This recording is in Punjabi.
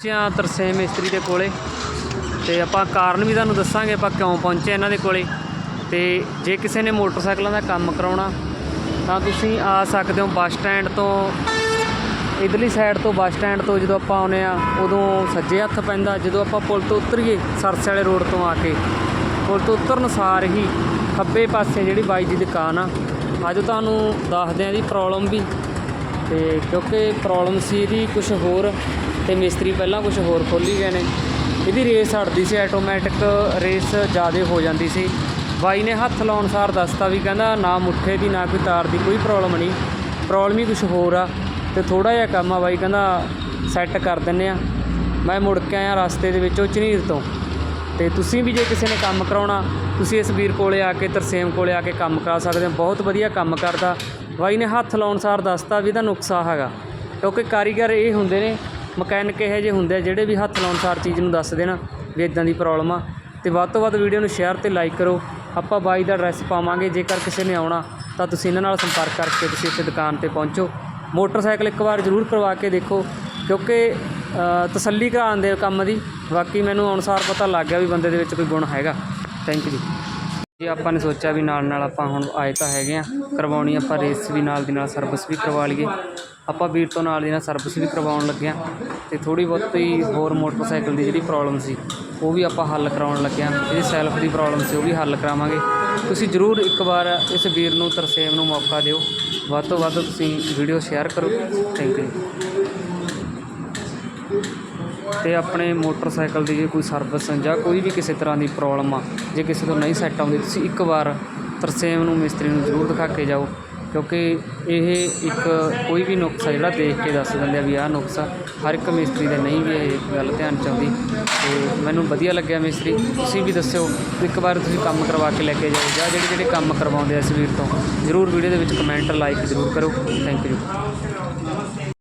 ਪਹੁੰਚਿਆ ਤਰਸੇਮ ਮਿਸਤਰੀ ਦੇ ਕੋਲੇ ਤੇ ਆਪਾਂ ਕਾਰਨ ਵੀ ਤੁਹਾਨੂੰ ਦੱਸਾਂਗੇ ਆਪਾਂ ਕਿਉਂ ਪਹੁੰਚੇ ਇਹਨਾਂ ਦੇ ਕੋਲੇ ਤੇ ਜੇ ਕਿਸੇ ਨੇ ਮੋਟਰਸਾਈਕਲਾਂ ਦਾ ਕੰਮ ਕਰਾਉਣਾ ਤਾਂ ਤੁਸੀਂ ਆ ਸਕਦੇ ਹੋ ਬੱਸ ਸਟੈਂਡ ਤੋਂ, ਇਧਰਲੀ ਸਾਈਡ ਤੋਂ ਬੱਸ ਸਟੈਂਡ ਤੋਂ ਜਦੋਂ ਆਪਾਂ ਆਉਨੇ ਆ ਉਦੋਂ ਸੱਜੇ ਹੱਥ ਪੈਂਦਾ, ਜਦੋਂ ਆਪਾਂ ਪੁਲ ਤੋਂ ਉਤਰੀਏ ਸਰਸੇ ਵਾਲੇ ਰੋਡ ਤੋਂ ਆ ਕੇ। ਪੁਲ ਤੋਂ ਉਤਰਨ ਸਾਰ ਹੀ ਖੱਬੇ ਪਾਸੇ ਜਿਹੜੀ ਬਾਈ ਦੀ ਦੁਕਾਨ ਆ, ਅੱਜ ਤੁਹਾਨੂੰ ਦੱਸਦੇ ਆ ਦੀ ਪ੍ਰੋਬਲਮ ਵੀ। ਤੇ ਕਿਉਂਕਿ ਪ੍ਰੋਬਲਮ ਸੀ ਇਹਦੀ ਕੁਝ ਹੋਰ ਤੇ ਮਿਸਤਰੀ ਪਹਿਲਾਂ ਕੁਝ ਹੋਰ ਖੋਲੀ ਗਏ ਨੇ। ਇਹਦੀ ਰੇਸ ਹਟਦੀ ਸੀ ਆਟੋਮੈਟਿਕ ਰੇਸ ਜ਼ਿਆਦਾ ਹੋ ਜਾਂਦੀ ਸੀ। ਬਾਈ ਨੇ ਹੱਥ ਲਾਉਣ ਸਾਰ ਦੱਸਤਾ ਵੀ ਕਹਿੰਦਾ ਨਾ ਮੁੱਠੇ ਦੀ, ਨਾ ਕੋਈ ਤਾਰ ਦੀ ਕੋਈ ਪ੍ਰੋਬਲਮ ਨਹੀਂ। ਪ੍ਰੋਬਲਮ ਹੀ ਕੁਝ ਹੋਰ ਆ ਤੇ ਥੋੜਾ ਜਿਹਾ ਕੰਮ ਆ ਬਾਈ, ਕਹਿੰਦਾ ਸੈੱਟ ਕਰ ਦਿੰਨੇ ਆ। ਮੈਂ ਮੁੜ ਕੇ ਆਇਆ ਰਸਤੇ ਦੇ ਵਿੱਚੋਂ ਝਨੀਰ ਤੋਂ। ਤੇ ਤੁਸੀਂ ਵੀ ਜੇ ਕਿਸੇ ਨੇ ਕੰਮ ਕਰਾਉਣਾ, ਤੁਸੀਂ ਇਸ ਵੀਰ ਕੋਲੇ ਆ ਕੇ ਤਰਸੇਮ ਕੋਲੇ ਆ ਕੇ ਕੰਮ ਕਰਾ ਸਕਦੇ ਹੋ। ਬਹੁਤ ਵਧੀਆ ਕੰਮ ਕਰਦਾ। ਬਾਈ ਨੇ ਹੱਥ ਲਾਉਣ ਸਾਰ ਦੱਸਤਾ ਵੀ ਇਹਦਾ ਨੁਕਸਾ ਹੈਗਾ। ਕਿਉਂਕਿ ਕਾਰੀਗਰ ਇਹ ਹੁੰਦੇ ਨੇ, ਮਕੈਨਿਕ ਇਹੋ ਜਿਹੇ ਹੁੰਦੇ ਆ ਜਿਹੜੇ ਵੀ ਹੱਥ ਲਾਉਣ ਸਾਰ ਚੀਜ਼ ਨੂੰ ਦੱਸ ਦੇਣ ਵੀ ਇਦਾਂ ਦੀ ਪ੍ਰੋਬਲਮ ਆ। ਤੇ ਵੱਧ ਤੋਂ ਵੱਧ ਵੀਡੀਓ ਨੂੰ ਸ਼ੇਅਰ ਤੇ ਲਾਈਕ ਕਰੋ। ਆਪਾਂ ਬਾਈ ਦਾ ਐਡਰੈਸ ਪਾਵਾਂਗੇ, ਜੇਕਰ ਕਿਸੇ ਨੇ ਆਉਣਾ, ਤਾਂ ਤੁਸੀਂ ਇਹਨਾਂ ਨਾਲ ਸੰਪਰਕ ਕਰਕੇ ਤੁਸੀਂ ਇੱਥੇ ਦੁਕਾਨ ਤੇ ਪਹੁੰਚੋ। ਮੋਟਰਸਾਈਕਲ ਇੱਕ ਵਾਰ ਜ਼ਰੂਰ ਕਰਵਾ ਕੇ ਦੇਖੋ, ਕਿਉਂਕਿ ਤਸੱਲੀ ਕਰਾਉਣ ਦੇ ਕੰਮ ਦੀ। ਬਾਕੀ ਮੈਨੂੰ ਅਨੁਸਾਰ ਪਤਾ ਲੱਗ ਗਿਆ ਵੀ ਬੰਦੇ ਦੇ ਵਿੱਚ ਕੋਈ ਗੁਣ ਹੈਗਾ। ਥੈਂਕ ਯੂ ਜੀ। ਜੇ ਆਪਾਂ ਨੇ ਸੋਚਿਆ ਵੀ ਨਾਲ ਨਾਲ ਆਪਾਂ ਹੁਣ ਆਏ ਤਾਂ ਹੈਗੇ ਆ, ਕਰਵਾਉਣੀ ਆਪਾਂ ਰੇਸ ਵੀ ਨਾਲ ਦੀ ਨਾਲ ਸਰਵਿਸ ਵੀ ਕਰਵਾ ਲਈਏ। ਆਪਾਂ ਵੀਰ ਤੋਂ ਨਾਲ ਦੀ ਨਾਲ ਸਰਵਿਸ ਵੀ ਕਰਵਾਉਣ ਲੱਗੇ ਆ ਤੇ ਥੋੜੀ ਬਹੁਤੀ ਹੋਰ ਮੋਟਰਸਾਈਕਲ ਦੀ ਜਿਹੜੀ ਪ੍ਰੋਬਲਮ ਸੀ, ਉਹ ਵੀ ਆਪਾਂ ਹੱਲ ਕਰਾਉਣ ਲੱਗੇ ਆ। ਜਿਹੜੀ ਸੈਲਫ ਦੀ ਪ੍ਰੋਬਲਮ ਸੀ, ਉਹ ਵੀ ਹੱਲ ਕਰਾਵਾਂਗੇ। ਤੁਸੀਂ ਜ਼ਰੂਰ ਇੱਕ ਵਾਰ ਇਸ ਵੀਰ ਨੂੰ, ਤਰਸੇਮ ਨੂੰ ਮੌਕਾ ਦਿਓ। ਵੱਧ ਤੋਂ ਵੱਧ ਤੁਸੀਂ ਵੀਡੀਓ ਸ਼ੇਅਰ ਕਰੋ। ਥੈਂਕ ਯੂ ਤੇ ਆਪਣੇ ਮੋਟਰਸਾਈਕਲ ਦੀ ਜੇ ਕੋਈ ਸਰਵਿਸ ਜਾਂ ਕੋਈ ਵੀ ਕਿਸੇ ਤਰ੍ਹਾਂ ਦੀ ਪ੍ਰੋਬਲਮ ਆ, ਜੇ ਕਿਸੇ ਤੋਂ ਨਹੀਂ ਸੈੱਟ ਆਉਂਦੀ, ਤੁਸੀਂ ਇੱਕ ਵਾਰ ਤਰਸੇਮ ਨੂੰ, ਮਿਸਤਰੀ ਨੂੰ ਜ਼ਰੂਰ ਦਿਖਾ ਕੇ ਜਾਓ, ਕਿਉਂਕਿ ਇਹ ਇੱਕ ਕੋਈ ਵੀ ਨੁਕਸਾ ਜਿਹੜਾ ਦੇਖ ਕੇ ਦੱਸ ਦਿੰਦੇ ਆ ਵੀ ਆਹ ਨੁਕਸ ਆ, ਹਰ ਇੱਕ ਮਿਸਤਰੀ ਦੇ ਨਹੀਂ ਵੀ ਇਹ ਗੱਲ ਧਿਆਨ ਚ ਆਉਂਦੀ, ਤੇ ਮੈਨੂੰ ਵਧੀਆ ਲੱਗਿਆ ਮਿਸਤਰੀ, ਤੁਸੀਂ ਵੀ ਦੱਸਿਓ, ਇੱਕ ਵਾਰ ਤੁਸੀਂ ਕੰਮ ਕਰਵਾ ਕੇ ਲੈ ਕੇ ਜਾਓ, ਜਾਂ ਜਿਹੜੇ ਜਿਹੜੇ ਕੰਮ ਕਰਵਾਉਂਦੇ ਆ ਇਸ ਵੀਰ ਤੋਂ, ਜ਼ਰੂਰ ਵੀਡੀਓ ਦੇ ਵਿੱਚ ਕਮੈਂਟ ਲਾਈਕ ਜ਼ਰੂਰ ਕਰੋ ਥੈਂਕ ਯੂ